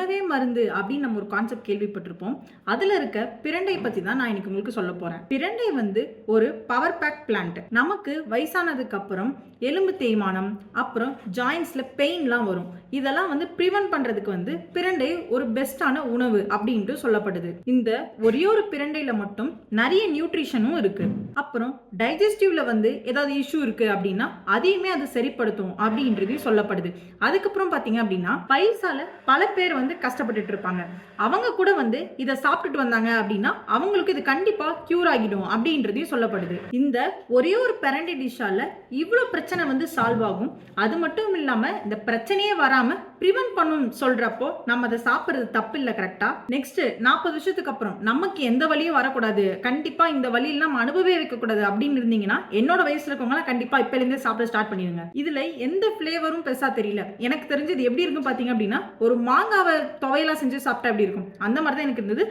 உணவே மருந்து அப்படின்னு நம்ம ஒரு கான்செப்ட் கேள்விப்பட்டிருப்போம். அதில் இருக்க பிரண்டை பற்றி தான் நான் இன்னைக்கு உங்களுக்கு சொல்ல போகிறேன் பிரண்டை வந்து ஒரு பவர் பேக் பிளான்ட் நமக்கு வயசானதுக்கு அப்புறம் எலும்பு தேய்மானம் அப்புறம் ஜாயின்ஸில் பெயின்லாம் வரும். இதெல்லாம் வந்து ப்ரிவென்ட் பண்ணுறதுக்கு வந்து பிரண்டை ஒரு பெஸ்ட்டான உணவு அப்படின்ட்டு சொல்லப்படுது. இந்த ஒரே ஒரு பிரண்டையில் மட்டும் நிறைய நியூட்ரிஷனும் இருக்கு. அப்புறம் டைஜஸ்டிவ்ல வந்து ஏதாவது இஷ்யூ இருக்கு அப்படின்னா அதையுமே அது சரிப்படுத்தும் அப்படின்றது சொல்லப்படுது. அதுக்கப்புறம் பார்த்தீங்க அப்படின்னா பைல்ஸால பல பேர் வந்து கஷ்டப்பட்டுட்டு இருப்பாங்க. அவங்க கூட வந்து இதை சாப்பிட்டுட்டு வந்தாங்க அப்படின்னா அவங்களுக்கு இது கண்டிப்பா கியூர் ஆகிடும் அப்படின்றதையும் சொல்லப்படுது. இந்த ஒரே ஒரு பெரண்டி டிஷ்ஷால இவ்வளோ பிரச்சனை வந்து சால்வ் ஆகும். அது மட்டும் இல்லாம இந்த பிரச்சனையே வராம ப்ரிவென்ட் பண்ணும் சொல்றப்போ நம்ம அதை சாப்பிட்றது தப்பு இல்லை கரெக்டா நெக்ஸ்ட் நாற்பது வருஷத்துக்கு அப்புறம் நமக்கு எந்த வழியும் வரக்கூடாது. கண்டிப்பா இந்த வழியில் நம்ம அனுபவே வைக்கக்கூடாது அப்படின்னு இருந்தீங்கன்னா என்னோட வயசுல இருக்கவங்களாம் கண்டிப்பா இப்பலேருந்தே சாப்பிட ஸ்டார்ட் பண்ணிடுங்க. இதுல எந்த ஃபிளேவரும் பெருசா தெரியல. எனக்கு தெரிஞ்சது எப்படி இருக்கும் பாத்தீங்க அப்படின்னா ஒரு மாங்காவை துவையலா செஞ்சு சாப்பிட்டா எப்படி இருக்கும்? அந்த மாதிரி தான் எனக்கு இருந்தது.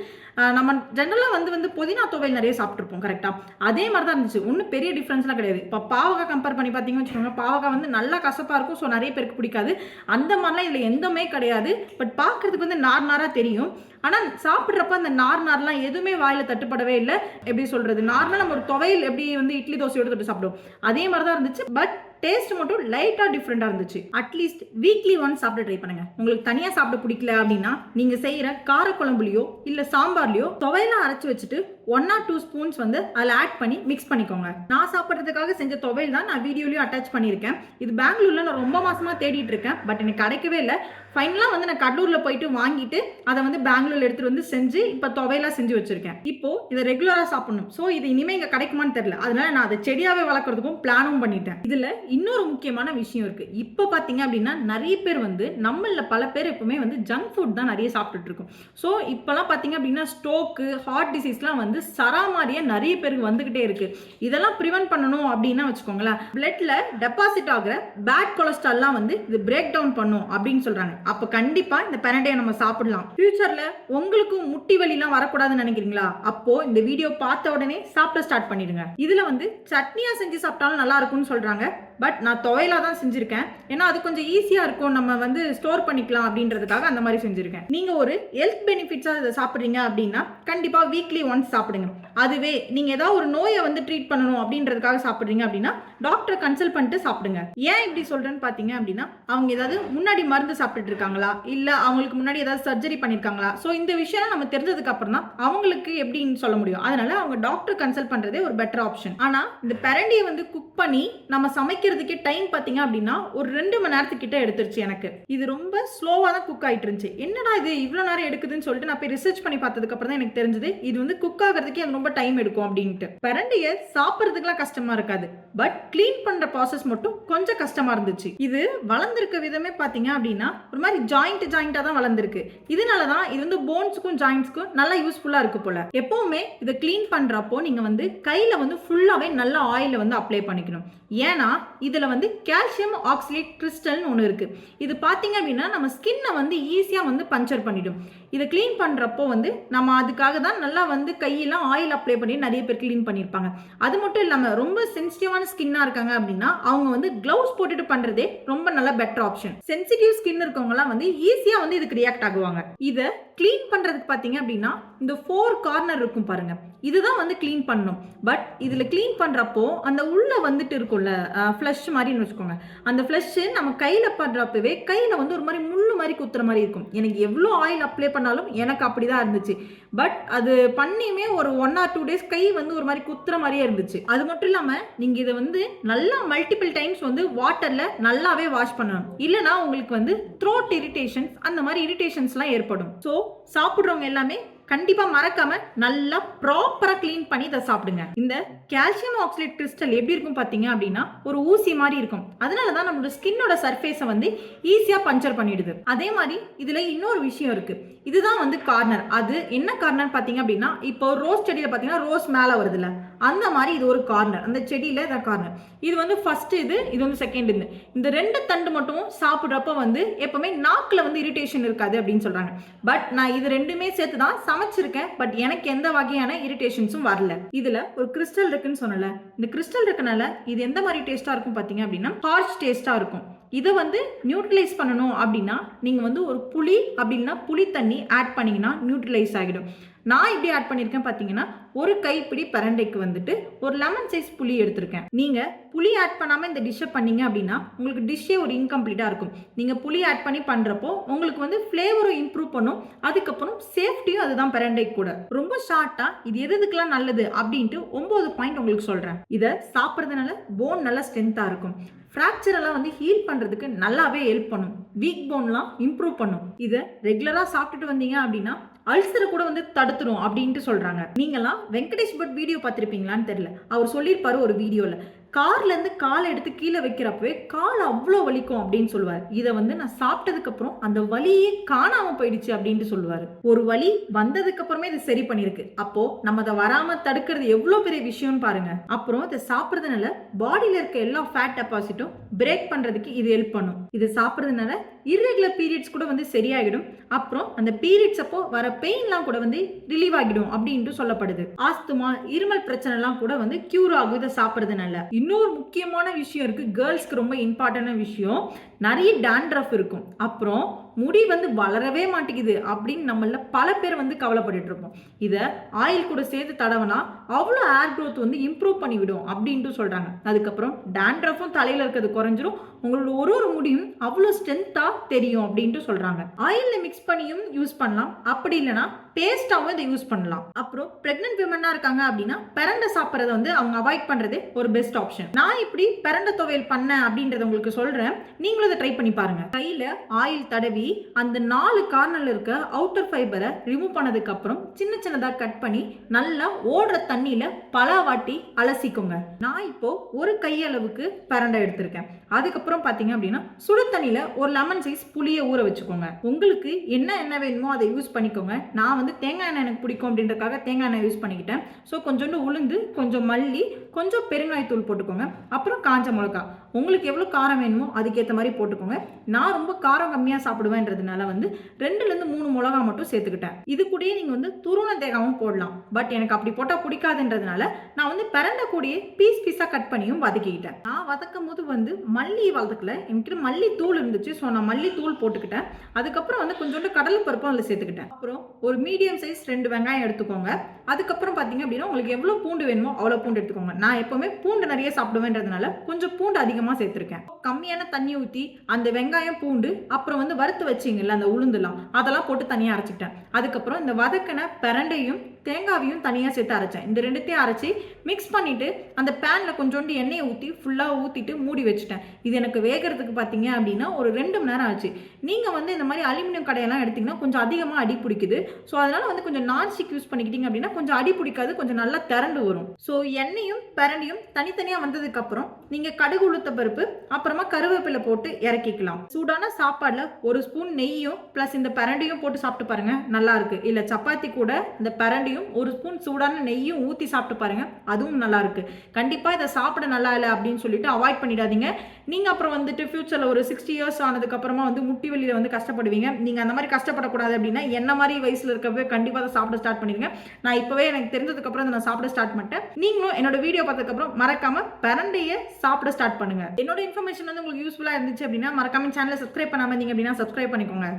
நம்ம ஜென்ரலாக வந்து வந்து புதினா துவையல் நிறைய சாப்பிட்ருப்போம் கரெக்டாக அதே மாதிரி தான் இருந்துச்சு. ஒன்றும் பெரிய டிஃப்ரென்ஸ்லாம் கிடையாது. இப்போ பாவக்காய் கம்பேர் பண்ணி பார்த்தீங்கன்னு வச்சுக்கோங்க. பாவக்காய் வந்து நல்லா கசப்பாக இருக்கும் ஸோ நிறைய பேருக்கு பிடிக்காது. அந்த மாதிரிலாம் இதில் எந்தமே கிடையாது. பட் பார்க்கறதுக்கு வந்து நார் நாராக தெரியும். ஆனால் சாப்பிட்றப்ப அந்த நார் நார்லாம் எதுவுமே வாயில் தட்டுப்படவே இல்லை. எப்படி சொல்கிறது நார்மலாக நம்ம ஒரு துவையல் எப்படி வந்து இட்லி தோசையோடு தொட்டு சாப்பிடுவோம். அதே மாதிரி தான் இருந்துச்சு. பட் டேஸ்ட் மட்டும் லைட்டாக டிஃப்ரெண்ட்டாக இருந்துச்சு. அட்லீஸ்ட் வீக்லி ஒன் சாப்பிட ட்ரை பண்ணுங்க. உங்களுக்கு தனியாக சாப்பிட பிடிக்கல அப்படின்னா நீங்கள் செய்கிற காரக்குழம்புலையோ இல்லை சாம்பார்லையோ துவையெல்லாம் அரைச்சி வச்சுட்டு ஒன் ஆர் டூ ஸ்பூன்ஸ் வந்து அதில் ஆட் பண்ணி மிக்ஸ் பண்ணிக்கோங்க. நான் சாப்பிட்றதுக்காக செஞ்ச துவையல் தான் நான் வீடியோலையும் அட்டாச் பண்ணியிருக்கேன். இது பெங்களூரில் நான் ரொம்ப மாசமாக தேடிட்டு இருக்கேன். பட் எனக்கு கிடைக்கவே இல்லை. ஃபைனலாக வந்து நான் கடலூரில் போயிட்டு வாங்கிட்டு அதை வந்து பெங்களூர்ல எடுத்துட்டு வந்து செஞ்சு இப்போ துவையெல்லாம் செஞ்சு வச்சிருக்கேன். இப்போ இதை ரெகுலராக சாப்பிடணும். ஸோ இது இனிமேல் இங்கே கிடைக்குமான்னு தெரியல. அதனால நான் அதை செடியாகவே வளர்க்குறதுக்கும் பிளானும் பண்ணிட்டேன். இதில் இன்னொரு முக்கியமான விஷயம் இருக்கு. இப்போ பார்த்தீங்க அப்படின்னா நிறைய பேர் வந்து நம்மளில் பல பேர் எப்பவுமே வந்து ஜங்க் ஃபுட் தான் நிறைய சாப்பிட்டுட்டு இருக்கோம். ஸோ இப்போலாம் பார்த்தீங்க அப்படின்னா ஸ்ட்ரோக்கு ஹார்ட் டிசீஸ்லாம் வந்து சராமாரியாக நிறைய பேருக்கு வந்துகிட்டே இருக்கு. இதெல்லாம் ப்ரிவென்ட் பண்ணணும் அப்படின்னா வச்சுக்கோங்களேன். பிளட்ல டெபாசிட் ஆகிற பேட் கொலஸ்ட்ரால்லாம் வந்து இது பிரேக் டவுன் பண்ணும் அப்படின்னு சொல்கிறாங்க அப்போ கண்டிப்பா இந்த பெரண்டையை நம்ம சாப்பிடலாம். ஃபியூச்சர்ல உங்களுக்கும் முட்டி வலிலாம் வரக்கூடாதுன்னு நினைக்கிறீங்களா? அப்போ இந்த வீடியோ பார்த்த உடனே சாப்பிட ஸ்டார்ட் பண்ணிடுங்க. இதுல வந்து சட்னியா செஞ்சு சாப்பிட்டாலும் நல்லா இருக்கும்னு சொல்றாங்க. பட் நான் துவையலா தான் செஞ்சிருக்கேன். ஏன்னா அது கொஞ்சம் ஈஸியா இருக்கும். நம்ம வந்து ஸ்டோர் பண்ணிக்கலாம் அப்படின்றதுக்காக அந்த மாதிரி செஞ்சிருக்கேன். நீங்க ஒரு ஹெல்த் பெனிஃபிட்ஸா இதை சாப்பிட்றீங்க அப்படின்னா கண்டிப்பா வீக்லி ஒன்ஸ் சாப்பிடுங்க. அதுவே நீங்க ஏதாவது ஒரு நோயை வந்து ட்ரீட் பண்ணணும் அப்படின்றதுக்காக சாப்பிட்றீங்க அப்படின்னா டாக்டரை கன்சல்ட் பண்ணிட்டு சாப்பிடுங்க. ஏன் இப்படி சொல்றேன்னு பாத்தீங்க அப்படின்னா அவங்க ஏதாவது முன்னாடி மருந்து சாப்பிட்டுட்டு இருக்காங்களா? இல்ல அவங்களுக்கு முன்னாடி ஏதாவது சர்ஜரி பண்ணிருக்காங்களா? ஸோ இந்த விஷயம் நம்ம தெரிஞ்சதுக்கு அப்புறம் தான் அவங்களுக்கு எப்படின்னு சொல்ல முடியும். அதனால அவங்க டாக்டர் கன்சல்ட் பண்றதே ஒரு பெட்டர் ஆப்ஷன் ஆனா இந்த பெரண்டியை வந்து குக் பண்ணி நம்ம சமைக்கிறதுக்கே டைம் பாத்தீங்க அப்படின்னா ஒரு ரெண்டு மணி நேரத்துக்கிட்ட எடுத்துருச்சு எனக்கு. இது ரொம்ப ஸ்லோவா தான் குக் ஆயிட்டு இருந்துச்சு. என்னடா இது இவ்வளவு நேரம் எடுக்குதுன்னு சொல்லிட்டு நான் போய் ரிசர்ச் பண்ணி பார்த்ததுக்கு அப்புறம் தான் எனக்கு தெரிஞ்சது. இது வந்து குக் ஆகிறதுக்கே அது ரொம்ப டைம் எடுக்கும் அப்படின்ட்டு. பெரண்டியை சாப்பிட்றதுக்குலாம் கஷ்டமா இருக்காது. பட் க்ளீன் பண்ற ப்ராசஸ் மட்டும் கொஞ்சம் கஷ்டமா இருந்துச்சு. இது வளர்ந்துருக்க விதமே பாத்தீங்க அப்படின்னா ஒரு மாதிரி ஜாயிண்ட் ஜாயிண்டா தான் வளர்ந்துருக்கு. இதனால தான் இது வந்து போன்ஸுக்கும் ஜாயிண்ட்ஸ்க்கும் நல்லா யூஸ்ஃபுல்லா இருக்கு போல. எப்பவுமே இதை க்ளீன் பண்றப்போ நீங்க வந்து கையில வந்து ஃபுல்லாவே நல்ல ஆயில வந்து அப்ளை பண்ணிக்கணும். ஏன்னா இதுல வந்து கால்சியம் ஆக்சிலேட் கிறிஸ்டல்னு ஒன்று இருக்கு. இது பாத்தீங்க அப்படின்னா நம்ம ஸ்கின்னை வந்து ஈஸியா வந்து பஞ்சர் பண்ணிடும். இதை க்ளீன் பண்ணுறப்போ வந்து நம்ம அதுக்காக தான் நல்லா வந்து கையெல்லாம் ஆயில் அப்ளை பண்ணி நிறைய பேர் க்ளீன் பண்ணியிருப்பாங்க. அது மட்டும் இல்லாமல் ரொம்ப சென்சிட்டிவான ஸ்கின்னாக இருக்காங்க அப்படின்னா அவங்க வந்து க்ளவுஸ் போட்டுட்டு பண்ணுறதே ரொம்ப நல்ல பெட்டர் ஆப்ஷன் சென்சிட்டிவ் ஸ்கின் இருக்கவங்கலாம் வந்து ஈஸியாக வந்து இதுக்கு ரியாக்ட் ஆகுவாங்க. இதை க்ளீன் பண்ணுறதுக்கு பார்த்தீங்க அப்படின்னா இந்த ஃபோர் கார்னர் இருக்கும் பாருங்க. இதுதான் வந்து க்ளீன் பண்ணணும் பட் இதில் க்ளீன் பண்ணுறப்போ அந்த உள்ளே வந்துட்டு இருக்கும்ல ஃப்ளஷ் மாதிரின்னு வச்சுக்கோங்க. அந்த ஃப்ளஷ் நம்ம கையில் பண்றப்பவே கையில் வந்து ஒரு மாதிரி முள்ளு மாதிரி குத்துற மாதிரி இருக்கும். எனக்கு எவ்வளோ ஆயில் அப்ளை பண்ணாலும் எனக்கு அப்படிதான் இருந்துச்சு. பட் அது பண்ணியுமே ஒரு ஒன் ஆர் டூ டேஸ் கை வந்து ஒரு மாதிரி குத்துற மாதிரியே இருந்துச்சு. அது மட்டும் இல்லாம நீங்க இதை வந்து நல்லா மல்டிபிள் டைம்ஸ் வந்து வாட்டர்ல நல்லாவே வாஷ் பண்ணணும். இல்லைன்னா உங்களுக்கு வந்து த்ரோட் இரிட்டேஷன்ஸ் அந்த மாதிரி இரிட்டேஷன்ஸ்லாம் ஏற்படும். ஸோ சாப்பிட்றவங்க எல்லாமே கண்டிப்பா மறக்காம நல்லா ப்ராப்பரா க்ளீன் பண்ணி இதை சாப்பிடுங்க. இந்த கால்சியம் ஆக்சிலேட் கிறிஸ்டல் எப்படி இருக்கும் பாத்தீங்க அப்படின்னா ஒரு ஊசி மாதிரி இருக்கும். அதனால தான் நம்மளோட ஸ்கின்னோட சர்ஃபேஸை வந்து ஈஸியா பஞ்சர் பண்ணிடுது. அதே மாதிரி இதுல இன்னொரு விஷயம் இருக்கு. இதுதான் வந்து கார்னர் அது என்ன கார்னர் பாத்தீங்க அப்படின்னா இப்போ ரோஸ் செடியில பாத்தீங்கன்னா ரோஸ் மேல வருதுல்ல. அந்த மாதிரி இது ஒரு கார்னர் அந்த செடியில இதான் கார்னர் இது வந்து ஃபர்ஸ்ட் இது இது வந்து செகண்ட் இது. இந்த ரெண்டு தண்டு மட்டும் சாப்பிட்றப்ப வந்து எப்பவுமே நாக்குல வந்து இரிட்டேஷன் இருக்காது அப்படின்னு சொல்றாங்க. பட் நான் இது ரெண்டுமே சேர்த்து தான் சமைச்சிருக்கேன் பட் எனக்கு எந்த வகையான இரிட்டேஷன்ஸும் வரல. இதுல ஒரு கிறிஸ்டல் இருக்குன்னு சொன்னல இந்த கிறிஸ்டல் இருக்கனால இது எந்த மாதிரி டேஸ்டா இருக்கும் பாத்தீங்க அப்படின்னா ஹார்ஷ் டேஸ்டா இருக்கும். இதை வந்து நியூட்ரலைஸ் பண்ணணும் அப்படின்னா நீங்கள் வந்து ஒரு புளி அப்படின்னா புளி தண்ணி ஆட் பண்ணிங்கன்னா நியூட்ரலைஸ் ஆகிடும். நான் இப்படி ஆட் பண்ணியிருக்கேன் பார்த்தீங்கன்னா ஒரு கைப்பிடி பரண்டைக்கு வந்துட்டு ஒரு லெமன் சைஸ் புளி எடுத்திருக்கேன். நீங்கள் புளி ஆட் பண்ணாமல் இந்த டிஷ்ஷை பண்ணீங்க அப்படின்னா உங்களுக்கு டிஷ்ஷே ஒரு இன்கம்ப்ளீட்டாக இருக்கும். நீங்கள் புளி ஆட் பண்ணி பண்ணுறப்போ உங்களுக்கு வந்து ஃப்ளேவரும் இம்ப்ரூவ் பண்ணும். அதுக்கப்புறம் சேஃப்டியும் அதுதான் பரண்டை கூட. ரொம்ப ஷார்ட்டாக இது எது எதுக்கெல்லாம் நல்லது அப்படின்ட்டு ஒம்பது பாயிண்ட் உங்களுக்கு சொல்கிறேன் இதை சாப்பிட்றதுனால போன் நல்லா ஸ்ட்ரென்த்தாக இருக்கும். ஃப்ராக்சர் எல்லாம் வந்து ஹீல் பண்ணுறதுக்கு நல்லாவே ஹெல்ப் பண்ணும். வீக் போன்லாம் இம்ப்ரூவ் பண்ணும். இதை ரெகுலராக சாப்பிட்டுட்டு வந்தீங்க அப்படின்னா அல்சரை கூட வந்து தடுத்துரும் அப்படின்ட்டு சொல்கிறாங்க நீங்களாம் வெங்கடேஷ் பட் வீடியோ பார்த்துருப்பீங்களான்னு தெரியல. அவர் சொல்லியிருப்பாரு ஒரு வீடியோவில் கார்லேருந்து காலை எடுத்து கீழே வைக்கிறப்பவே கால் அவ்வளோ வலிக்கும் அப்படின்னு சொல்லுவார். இதை வந்து நான் சாப்பிட்டதுக்கப்புறம் அந்த வலியே காணாமல் போயிடுச்சு அப்படின்ட்டு சொல்லுவார். ஒரு வலி வந்ததுக்கு அப்புறமே சரி பண்ணியிருக்கு. அப்போது நம்ம அதை வராமல் தடுக்கிறது எவ்வளோ பெரிய விஷயம்னு பாருங்க. அப்புறம் இதை சாப்பிட்றதுனால பாடியில் இருக்க எல்லா ஃபேட் டெபாசிட்டும் பிரேக் பண்ணுறதுக்கு இது ஹெல்ப் பண்ணும். இது சாப்பிட்றதுனால இர்ரெகுலர் பீரியட்ஸ் கூட வந்து சரியாகிடும் அப்புறம் அந்த பீரியட்ஸ் அப்போ வர பெயின்லாம் கூட வந்து ரிலீவ் ஆகிடும் அப்படின்ட்டு சொல்லப்படுது. ஆஸ்துமா இருமல் பிரச்சனைலாம் கூட வந்து கியூர் ஆகும். இதை சாப்பிட்றதுனால. இன்னொரு முக்கியமான விஷயம் இருக்கு. கேர்ள்ஸ்க்கு ரொம்ப இம்பார்ட்டன்டான விஷயம். நிறைய டேண்ட்ரஃப் இருக்கும். அப்புறம் முடி வந்து வளரவே மாட்டேங்குது அப்படின்னு நம்மள பல பேர் வந்து கவலைப்பட்டு இருப்போம். இதை ஆயில் கூட சேர்த்து தடவனா அவ்வளோ ஹேர் க்ரோத் வந்து இம்ப்ரூவ் பண்ணிவிடும் அப்படின்ட்டு சொல்கிறாங்க அதுக்கப்புறம் டேண்ட்ரஃபும் தலையில் இருக்கிறது குறைஞ்சிரும். உங்களோட ஒரு ஒரு முடியும் அவ்வளோ ஸ்ட்ரென்த்தாக தெரியும் அப்படின்ட்டு சொல்கிறாங்க ஆயிலில் மிக்ஸ் பண்ணியும் யூஸ் பண்ணலாம். அப்படி இல்லைன்னா பேஸ்ட்டாகவும் இதை யூஸ் பண்ணலாம். அப்புறம் ப்ரெக்னென்ட் விமனாக இருக்காங்க அப்படின்னா பிரண்டை சாப்பிட்றத வந்து அவங்க அவாய்ட் பண்ணுறதே ஒரு பெஸ்ட் ஆப்ஷன் நான் இப்படி பிரண்டை துவையல் பண்ணேன் அப்படின்றத உங்களுக்கு சொல்கிறேன் நீங்களும் இதை ட்ரை பண்ணி பாருங்க. கையில் ஆயில் தடவி அந்த நாலு கார்னரில் இருக்க அவுட்டர் ஃபைபரை ரிமூவ் பண்ணதுக்கப்புறம் சின்ன சின்னதாக கட் பண்ணி நல்லா ஓடுற தண்ணியில் பல வாட்டி அலசிக்கோங்க. நான் இப்போ ஒரு கையளவுக்கு பரண்டை எடுத்திருக்கேன். அதுக்கப்புறம் பார்த்தீங்க அப்படின்னா சுடு தண்ணியில் ஒரு லெமன் சைஸ் புளியை ஊற வச்சுக்கோங்க. உங்களுக்கு என்ன என்ன வேணுமோ அதை யூஸ் பண்ணிக்கோங்க. நான் வந்து தேங்காய் எண்ணெய் எனக்கு பிடிக்கும் அப்படின்றக்காக தேங்காய் எண்ணெய் யூஸ் பண்ணிக்கிட்டேன். ஸோ கொஞ்சோண்டு உளுந்து கொஞ்சம் மல்லி கொஞ்சம் பெருங்காயத்தூள் போட்டுக்கோங்க. அப்புறம் காஞ்ச மிளகா. உங்களுக்கு எவ்வளோ காரம் வேணுமோ அதுக்கேற்ற மாதிரி போட்டுக்கோங்க. நான் ரொம்ப காரம் கம்மியாக சாப்பிடுவேன்றதுனால வந்து ரெண்டுலேருந்து மூணு மிளகா மட்டும் சேர்த்துக்கிட்டேன். இது கூடயே நீங்கள் வந்து துருண தேங்காவும் போடலாம். பட் எனக்கு அப்படி போட்டால் பிடிக்காதுன்றதுனால நான் வந்து பிறண்ட கூடிய பீஸ் பீஸாக கட் பண்ணியும் வதக்கிக்கிட்டேன். நான் வதக்கும் போது வந்து மல்லி வதக்கல. என்கிட்ட மல்லி தூள் இருந்துச்சு. ஸோ நான் மல்லி தூள் போட்டுக்கிட்டேன். அதுக்கப்புறம் வந்து கொஞ்சோண்டு கடலை பருப்பும் அதில் சேர்த்துக்கிட்டேன். அப்புறம் ஒரு மீடியம் சைஸ் ரெண்டு வெங்காயம் எடுத்துக்கோங்க. அதுக்கப்புறம் பார்த்தீங்க அப்படின்னா உங்களுக்கு எவ்வளோ பூண்டு வேணுமோ அவ்வளோ பூண்டு எடுத்துக்கோங்க. நான் எப்போவுமே பூண்டு நிறைய சாப்பிடுவேன்றதுனால கொஞ்சம் பூண்டு அதிகமாக சேர்த்துருக்கேன். கம்மியான தண்ணி ஊற்றி அந்த வெங்காயம் பூண்டு அப்புறம் வந்து வறுத்து வச்சிங்கல்ல அந்த உளுந்துலாம் அதெல்லாம் போட்டு தனியாக அரைச்சிக்கிட்டேன். அதுக்கப்புறம் இந்த வதக்கின பிரண்டையும் தேங்காவையும் தனியாக சேர்த்து அரைச்சேன். இந்த ரெண்டுத்தையும் அரைச்சி மிக்ஸ் பண்ணிவிட்டு அந்த பேனில் கொஞ்சோண்டு எண்ணெயை ஊற்றி ஃபுல்லாக ஊற்றிட்டு மூடி வச்சுட்டேன். இது எனக்கு வேகிறதுக்கு பார்த்தீங்க அப்படின்னா ஒரு ரெண்டு மணி நேரம் ஆச்சு. நீங்கள் வந்து இந்த மாதிரி அலுமினியம் கடையெல்லாம் எடுத்திங்கன்னா கொஞ்சம் அதிகமாக அடி பிடிக்குது. ஸோ அதனால் வந்து கொஞ்சம் நான்ஸ்டிக் யூஸ் பண்ணிக்கிட்டீங்க அப்படின்னா கொஞ்சம் அடி பிடிக்காது கொஞ்சம் நல்லா திரண்டு வரும். ஸோ எண்ணெயும் பிரண்டையும் தனித்தனியாக வந்ததுக்கப்புறம் நீங்கள் கடுகு உளுத்த பருப்பு அப்புறமா கருவேப்பிலை போட்டு இறக்கிக்கலாம். சூடான சாப்பாடில் ஒரு ஸ்பூன் நெய்யும் ப்ளஸ் இந்த பிரண்டையும் போட்டு சாப்பிட்டு பாருங்க நல்லா இருக்கு. இல்லை சப்பாத்தி கூட இந்த பிரண்டையும் ஒரு ஸ்பூன் சூடான நெய்யும் ஊற்றி சாப்பிட்டு பாருங்க அதுவும் நல்லா இருக்கு. கண்டிப்பாக இதை சாப்பிட நல்லா இல்லை அப்படின்னு சொல்லிட்டு அவாய்ட் பண்ணிடாதீங்க. நீங்கள் அப்புறம் வந்துட்டு ஃபியூச்சரில் ஒரு சிக்ஸ்டி இயர்ஸ் ஆனதுக்கு அப்புறமா வந்து முட்டி வலியில் வந்து கஷ்டப்படுவீங்க. நீங்கள் அந்த மாதிரி கஷ்டப்படக்கூடாது அப்படின்னா என்ன மாதிரி வயசில் இருக்கப்பவே கண்டிப்பாக அதை சாப்பிட ஸ்டார்ட் பண்ணிடுங்க. நான் இப்போவே எனக்கு தெரிஞ்சதுக்கப்புறம் அதை நான் சாப்பிட ஸ்டார்ட் பண்ணிட்டேன். நீங்களும் என்னோட வீடியோ பார்த்ததுக்கப்புறம் மறக்காம பரண்டையை சாப்பிட ஸ்டார்ட் பண்ணுங்க. என்னோட இன்ஃபர்மேஷன் வந்து உங்களுக்கு யூஸ்ஃபுல்லாக இருந்துச்சு அப்படின்னா மறக்காம சேனலை சப்ஸ்கிரைப் பண்ணாமல் இருந்தீங்க அப்படின்னா சப்ஸ்கிரைப் பண்ணிக்கோங்க.